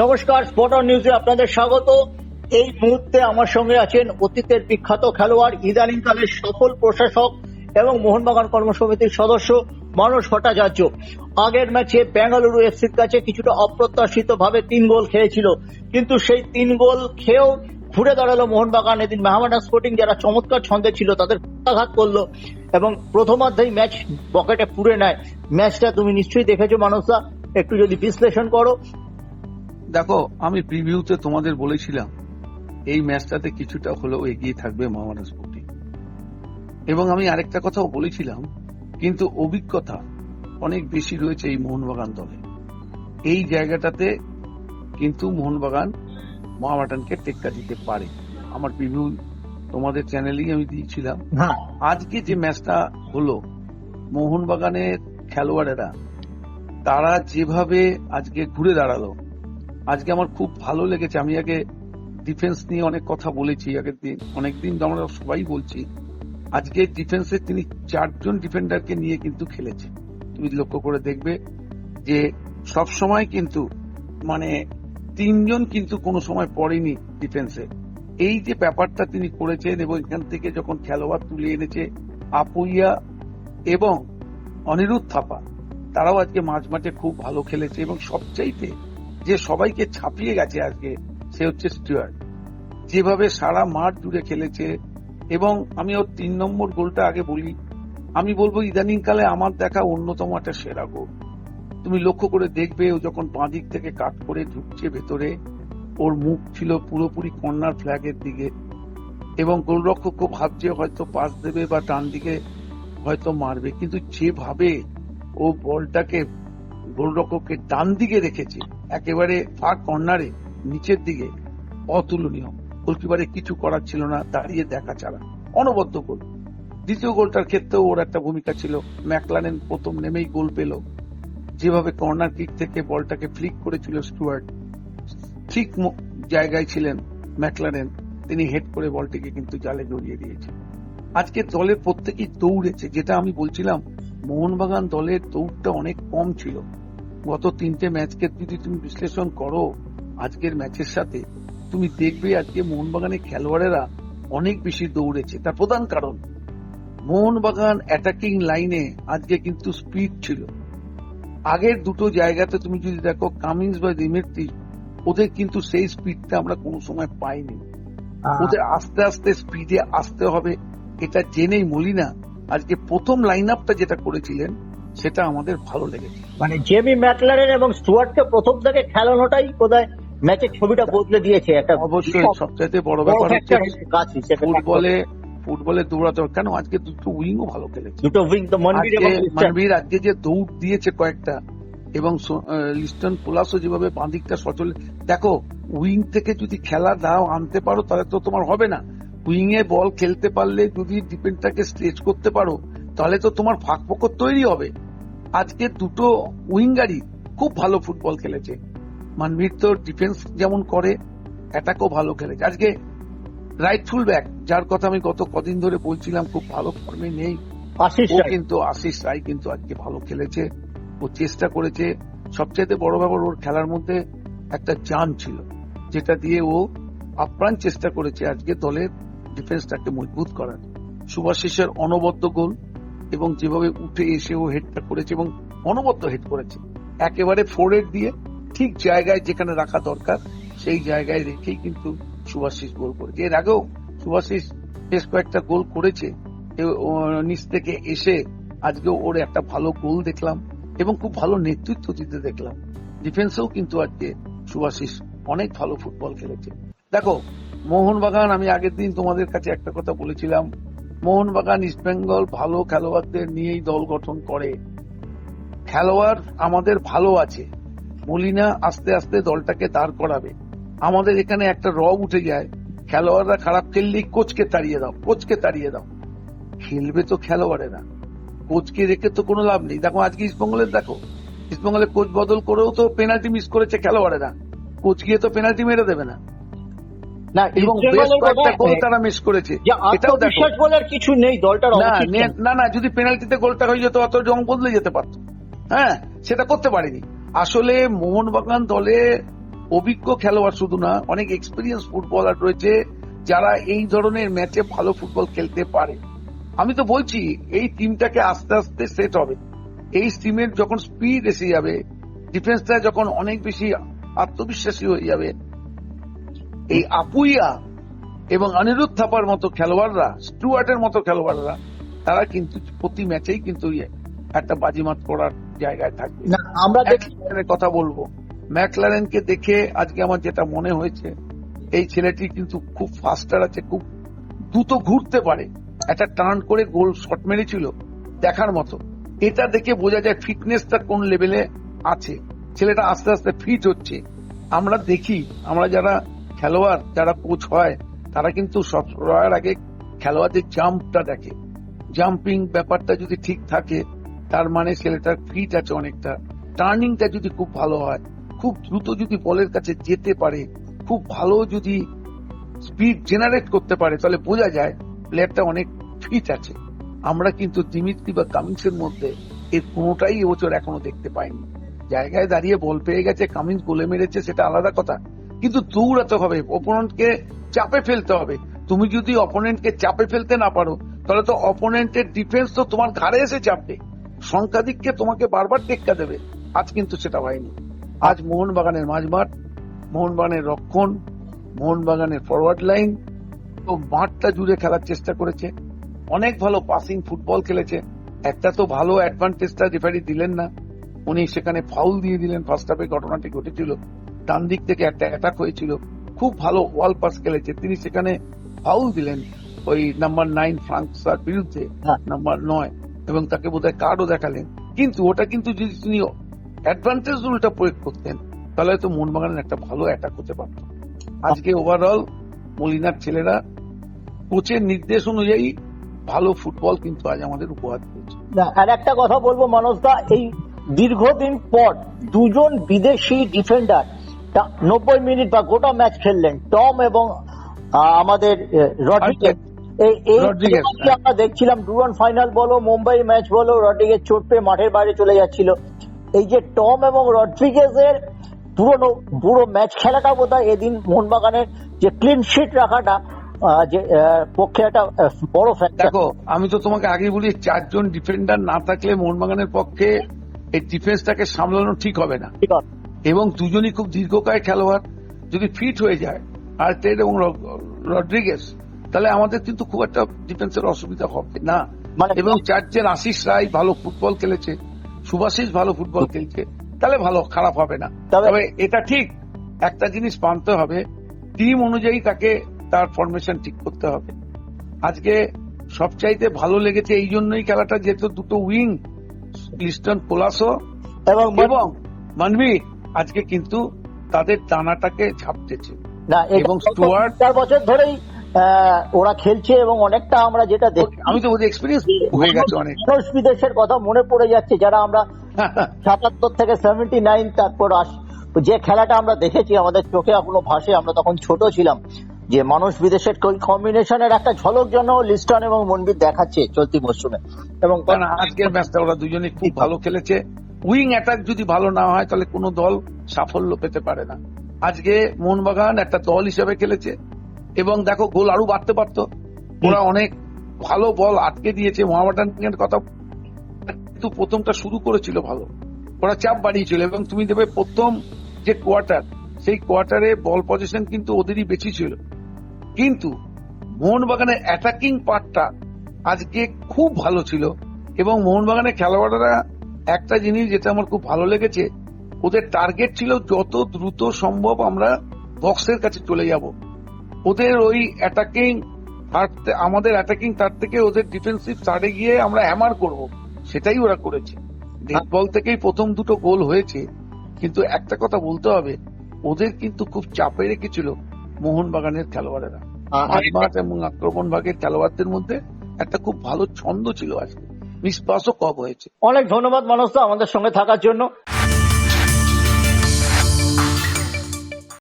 নমস্কার স্পটন নিউজে আপনাদের স্বাগত। এই মুহূর্তে আমার সঙ্গে আছেন অতীতের বিখ্যাত খেলোয়াড়, ইদানিংকালের সফল প্রশাসক এবং মোহনবাগান কর্মসমিতির সদস্য মানস ভট্টাচার্য। আগের ম্যাচে বেঙ্গালুরু এফসির কাছে কিছুটা অপ্রত্যাশিত ভাবে তিন গোল খেয়েছিল। কিন্তু সেই তিন গোল খেয়েও ঘুরে দাঁড়াল মোহনবাগান। এদিন মেহমানা স্পোর্টিং যারা চমৎকার ছন্দে ছিল তাদের আঘাত করল এবং প্রথমার্ধেই ম্যাচ পকেটে পুরে নেয়। ম্যাচটা তুমি নিশ্চয়ই দেখেছ মানসদা একটু যদি বিশ্লেষণ করো দেখো আমি প্রিভিউতে তোমাদের বলেছিলাম এই ম্যাচটাতে কিছুটা হলেও এগিয়ে থাকবে মোহামেডান স্পোর্টিং। এবং আমি আরেকটা কথাও বলেছিলাম কিন্তু অভিজ্ঞতা অনেক বেশি রয়েছে এই মোহনবাগান দলে। এই জায়গাটাতে কিন্তু মোহনবাগান মোহামেডানকে টেক্কা দিতে পারে। আমার প্রিভিউ তোমাদের চ্যানেলেই আমি দিয়েছিলাম। আজকে যে ম্যাচটা হলো মোহনবাগানের খেলোয়াড়েরা তারা যেভাবে আজকে ঘুরে দাঁড়াল আজকে আমার খুব ভালো লেগেছে। আমি আগে ডিফেন্স নিয়ে অনেক কথা বলেছি আগের দিন, অনেকদিন আমরা সবাই বলছি, আজকে ডিফেন্সে তিনি চারজন ডিফেন্ডারকে নিয়ে কিন্তু খেলেছে তুমি লক্ষ্য করে দেখবে যে সব সময় কিন্তু মানে তিনজন কিন্তু কোনো সময় পড়েনি ডিফেন্সে এই যে ব্যাপারটা তিনি করেছেন এবং এখান থেকে যখন খেলোয়াড় তুলে এনেছে আপুইয়া এবং অনিরুদ্ধ থাপা, তারাও আজকে মাঝ মাঠে খুব ভালো খেলেছে এবং সবচাইতে যে সবাইকে ছাপিয়ে গেছে আজকে, সে হচ্ছে স্টুয়ার্ট। যেভাবে সারা মাঠ জুড়ে খেলেছে, এবং আমি ওর তিন নম্বর গোলটা আগে বলি, আমি বলব ইদানিং কালে আমার দেখা অন্যতম একটা সেরা গোল। তুমি লক্ষ্য করে দেখবে ও যখন বাঁ দিক থেকে কাট করে ঢুকছে ভেতরে, ওর মুখ ছিল পুরোপুরি কর্নার ফ্ল্যাগের দিকে, এবং গোলরক্ষক খুব ভাবছে হয়তো পাস দেবে বা ডান দিকে হয়তো মারবে, কিন্তু যেভাবে ও বলটাকে গোলরক্ষককে ডান দিকে রেখেছে, একেবারে ফাঁক কর্নারে নিচের দিকে। অতুলনীয়। গোলকিপারে কিছু করার ছিল না, দাঁড়িয়ে দেখা ছাড়া। অনবদ্য গোল দ্বিতীয় গোলটার ক্ষেত্রেও ওর একটা ভূমিকা ছিল। ম্যাকলারেন প্রথম নেমেই গোল পেল। যেভাবে কর্নার কিক থেকে বলটাকে ফ্লিক করেছিল স্টুয়ার্ট, ঠিক জায়গায় ছিলেন ম্যাকলারেন তিনি হেড করে বলটিকে কিন্তু জালে জড়িয়ে দিয়েছে আজকে দলের প্রত্যেকেই দৌড়েছে, যেটা আমি বলছিলাম মোহনবাগান দলের দৌড়টা অনেক কম ছিল। গত তিনটে ম্যাচকে যদি তুমি বিশ্লেষণ করো আজকের ম্যাচের সাথে তুমি দেখবে আজকে মোহনবাগানের খেলোয়াড়েরা অনেক বেশি দৌড়েছে। তার প্রধান কারণ মোহনবাগান অ্যাটাকিং লাইনে আজকে কিন্তু স্পিড ছিল। আগের দুটো জায়গাতে তুমি যদি দেখো কামিন্স বা রিমেট্রি ওদের কিন্তু সেই স্পিডটা আমরা কোনো সময় পাইনি। ওদের আস্তে আস্তে স্পিডে আসতে হবে এটা জেনেই মলিনা আজকে প্রথম লাইন আপটা যেটা করেছিলেন সেটা আমাদের ভালো লেগেছে। মানে জেমি ম্যাকলারেন এবং স্টুয়ার্টকে প্রথম থেকে খেলানোটাই বোধহয় ম্যাচের ছবিটা বদলে দিয়েছে একটা অবশ্যই সবচাইতে বড় ব্যাপার হচ্ছে ফুটবলে ফুটবলে দৌড়াতে হবে। কেন? আজকে দুটো উইং ও ভালো খেলেছে। দুটো উইং তো মনবীর আজকে যে দৌড় দিয়েছে কয়েকটা এবং লিস্টন পোলাসও যেভাবে বাঁদিকটা সচল দেখো উইং থেকে যদি খেলা দাও আনতে পারো তাহলে তো তোমার হবে না। উইং এ বল খেলতে পারলে যদি ডিফেন্সটাকে স্ট্রেচ করতে পারো তাহলে তো তোমার ফাঁক ফোকর তৈরি হবে। আজকে দুটো উইঙ্গারই খুব ভালো ফুটবল খেলেছে। মানবীর তো ডিফেন্স যেমন করে অ্যাটাকও ভালো খেলেছে। আজকে রাইট ফুল ব্যাক যার কথা আমি গত কদিন ধরে বলছিলাম খুব ভালো ফর্মে নেই। ও কিন্তু আশিস রায় কিন্তু আজকে ভালো খেলেছে। ও চেষ্টা করেছে। সবচেয়ে বড় ব্যাপার ওর খেলার মধ্যে একটা জান ছিল যেটা দিয়ে ও আপ্রাণ চেষ্টা করেছে আজকে দলের ডিফেন্সটাকে মজবুত করার। সুভাশিসের অনবদ্য গোল এবং যেভাবে উঠে এসে ও হেডটা করেছে এবং অনবদ্য হেড করেছে, একেবারে ফোরের দিয়ে ঠিক জায়গায় যেখানে রাখা দরকার, সেই জায়গায় রেখেই কিন্তু সুভাশিস গোল করেছে। এর আগেও সুভাশিস বেশ কয়েকটা গোল করেছে নিচ থেকে এসে আজকে ওর একটা ভালো গোল দেখলাম এবং খুব ভালো নেতৃত্ব দিতে দেখলাম। ডিফেন্সেও কিন্তু আজকে সুভাশিস অনেক ভালো ফুটবল খেলেছে। দেখো মোহনবাগান, আমি আগের দিন তোমাদের কাছে একটা কথা বলেছিলাম। মোহনবাগান ইস্টবেঙ্গল ভালো খেলোয়াড়দের নিয়েই দল গঠন করে। খেলোয়াড় আমাদের ভালো আছে। মলিনা আস্তে আস্তে দলটাকে দাঁড় করাবে। আমাদের এখানে একটা রব উঠে যায়। খেলোয়াড়রা খারাপ খেললেই কোচকে তাড়িয়ে দাও, কোচকে তাড়িয়ে দাও। খেলবে তো খেলোয়াড়েরা। কোচকে রেখে তো কোনো লাভ নেই। দেখো, আজকে ইস্টবেঙ্গলের দেখো ইস্টবেঙ্গলের কোচ বদল করেও তো পেনাল্টি মিস করেছে খেলোয়াড়েরা। কোচ গিয়ে তো পেনাল্টি মেরে দেবে না। না এবং বেশ কয়েকটা গোল তারা মিস করেছে। এটাও দেখো। আত্মবিশ্বাস বলে আর কিছু নেই দলটার না না না যদি পেনাল্টিতে গোলটা হয়ে যেত অত রং বদলে যেতে পারতো। হ্যাঁ সেটা করতে পারেনি। আসলে মোহনবাগান দলে অভিজ্ঞ খেলোয়াড় শুধু না অনেক এক্সপিরিয়েন্স ফুটবলার রয়েছে যারা এই ধরনের ম্যাচে ভালো ফুটবল খেলতে পারে। আমি তো বলছি এই টিমটাকে আস্তে আস্তে সেট হবে। এই টিমের যখন স্পিড এসে যাবে ডিফেন্সটা যখন অনেক বেশি আত্মবিশ্বাসী হয়ে যাবে এই আপুইয়া এবং অনিরুদ্ধ থাপার মতো খেলোয়াড়রা স্টুয়ার্টের মতো খেলোয়াড়রা তারা কিন্তু প্রতি ম্যাচেই কিন্তু ইয়ে একটা বাজিমাত করার জায়গায় থাকবে। না আমরা কথা বলব। ম্যাকলারেনকে দেখে আজকে আমার যেটা মনে হয়েছে এই ছেলেটি কিন্তু খুব ফাস্টার আছে খুব দ্রুত ঘুরতে পারে। একটা টার্ন করে গোল শট মেরেছিল দেখার মতো। এটা দেখে বোঝা যায় ফিটনেসটা কোন লেভেলে আছে। ছেলেটা আস্তে আস্তে ফিট হচ্ছে। আমরা দেখি আমরা যারা খেলোয়াড় যারা কোচ হয়, তারা কিন্তু সব আগে খেলোয়াড়দের জাম্পটা দেখে। জাম্পিং ব্যাপারটা যদি ঠিক থাকে, তার মানে ছেলেটা ফিট আছে অনেকটা। টার্নিংটা যদি খুব ভালো হয়, খুব দ্রুত যদি বলের কাছে যেতে পারে, খুব ভালো যদি স্পিড জেনারেট করতে পারে, তাহলে বোঝা যায় প্লেয়ারটা অনেক ফিট আছে। আমরা কিন্তু দিমিত্রি বা কামিন্সের মধ্যে এর কোনোটাই এবছর এখনও দেখতে পাইনি। জায়গায় দাঁড়িয়ে বল পেয়ে গেছে কামিন্স গোলে মেরেছে, সেটা আলাদা কথা। কিন্তু দৌড়াতে হবে অপোনেন্টকে চাপে ফেলতে হবে। তুমি যদি অপোনেন্টকে চাপে ফেলতে না পারো, তাহলে তো অপোনেন্টের ডিফেন্স তো তোমার ঘাড়ে এসে চাপবে। সংখ্যাধিককে তোমাকে বারবার টেক্কা দেবে। আজ কিন্তু সেটা হয়নি। আজ মোহনবাগানের মাঝমাঠ, মোহনবাগানের রক্ষণ, মোহনবাগানের ফরওয়ার্ড লাইন তো মাঠটা জুড়ে খেলার চেষ্টা করেছে। অনেক ভালো পাসিং ফুটবল খেলেছে। একটা তো ভালো অ্যাডভান্টেজটা রেফারি দিলেন না। উনি সেখানে ফাউল দিয়ে দিলেন ফার্স্ট হাফে ঘটনাটি ঘটেছিল। ডান দিক থেকে একটা অ্যাটাক হয়েছিল। খুব ভালো ওয়াল পাস খেলেছে। তিনি সেখানে ফাউল দিলেন ওই নাম্বার নাইন ফ্রান্সার বিরুদ্ধে হ্যাঁ। নাম্বার নয় এবং তাকে বোধহয় কার্ডও দেখালেন। কিন্তু ওটা কিন্তু যদি তিনি অ্যাডভান্টেজ রুলটা প্রয়োগ করতেন তাহলে হয়তো মোহনবাগানের একটা ভালো অ্যাটাক হতে পারত। আজকে ওভারঅল মলিনার ছেলেরা কোচের নির্দেশ অনুযায়ী ভালো ফুটবল কিন্তু আজ আমাদের উপহার দিয়েছে। আর একটা কথা বলব মানসদা এই দীর্ঘদিন পর দুজন বিদেশি ডিফেন্ডার নব্বই মিনিট বা গোটা ম্যাচ খেললেন। টম এবং আমাদের রড্রিগেজ। এই আমরা দেখছিলাম। ডুরান ফাইনাল বলো মুম্বাই ম্যাচ বলো রড্রিগেজ চোট পেয়ে মাঠের বাইরে চলে যাচ্ছিল। এই যে টম এবং রড্রিগেজের পুরোনো পুরো ম্যাচ খেলাটা বোধ হয় এদিন মোহনবাগানের যে ক্লিন শিট রাখাটা যে পক্ষে একটা বড় ফ্যাক্টর দেখো আমি তো তোমাকে আগে বলি চারজন ডিফেন্ডার না থাকলে মোহনবাগানের পক্ষে এই ডিফেন্সটাকে সামলানো ঠিক হবে না। এবং দুজনই খুব দীর্ঘকায় খেলোয়াড়। যদি ফিট হয়ে যায় আর আর্টেড এবং রড্রিগেস তাহলে আমাদের কিন্তু খুব একটা ডিফেন্সের অসুবিধা হবে না। মানে এবং চার্চের আশিস রায় ভালো ফুটবল খেলেছে সুভাষিস ভালো ফুটবল খেলছে তাহলে ভালো খারাপ হবে না। তবে- এটা ঠিক একটা জিনিস মানতে হবে টিম অনুযায়ী তাকে তার ফরমেশন ঠিক করতে হবে। আজকে সবচাইতে ভালো লেগেছে এই জন্যই খেলাটা যেহেতু দুটো উইং লিস্টন কোলাসো এবং এবং মানবি আজকে কিন্তু তাদের দানাটাকে ঝাপতেছে না এবং স্টুয়ার্ট- চার বছর ধরেই ওরা খেলছে এবং অনেকটা আমরা যেটা দেখি আমি তো ওদের এক্সপিরিয়েন্স হয়ে গেছে অনেক বিদেশের কথা মনে পড়ে যাচ্ছে যারা আমরা সাতাত্তর থেকে সেভেন্টি নাইন তারপর আস- যে খেলাটা আমরা দেখেছি আমাদের চোখে এখনও ভাসে আমরা তখন ছোট ছিলাম যে মানুষ বিদেশের কম্বিনেশনের একটা ঝলক যেন লিস্টন এবং মনবির দেখাচ্ছে চলতি মরশুমে। এবং কারণ আজকের ম্যাচটা ওরা দুজনে খুব ভালো খেলেছে। উইং অ্যাটাক যদি ভালো না হয় তাহলে কোনো দল সাফল্য পেতে পারে না। আজকে মোহনবাগান একটা দল হিসেবে খেলেছে এবং দেখো গোল আরও বাড়তে পারতো। ওরা অনেক ভালো বল আটকে দিয়েছে। মহাবাটানের কথা কিন্তু প্রথমটা শুরু করেছিল ভালো। ওরা চাপ বাড়িয়েছিল এবং তুমি দেবে প্রথম যে কোয়ার্টার সেই কোয়ার্টারে বল পজিশন কিন্তু ওদেরই বেশি ছিল। কিন্তু মোহনবাগানের অ্যাটাকিং পার্টটা আজকে খুব ভালো ছিল এবং মোহনবাগানের খেলোয়াড়রা একটা জিনিস যেটা আমার খুব ভালো লেগেছে ওদের টার্গেট ছিল যত দ্রুত সম্ভব আমরা বক্সের কাছে চলে যাব। ওদের ওই অ্যাটাকিং আমাদের অ্যাটাকিং তার থেকে ওদের ডিফেন্সিভ সাইডে গিয়ে আমরা হ্যামার করব। সেটাই ওরা করেছে। বল থেকেই প্রথম দুটো গোল হয়েছে কিন্তু একটা কথা বলতে হবে ওদের কিন্তু খুব চাপে রেখেছিল মোহনবাগানের খেলোয়াড়েরা। মাঠ এবং আক্রমণ ভাগের খেলোয়াড়দের মধ্যে একটা খুব ভালো ছন্দ ছিল আজকে। মিসপাসও কম হয়েছে। অনেক ধন্যবাদ মানুষ আমাদের সঙ্গে থাকার জন্য।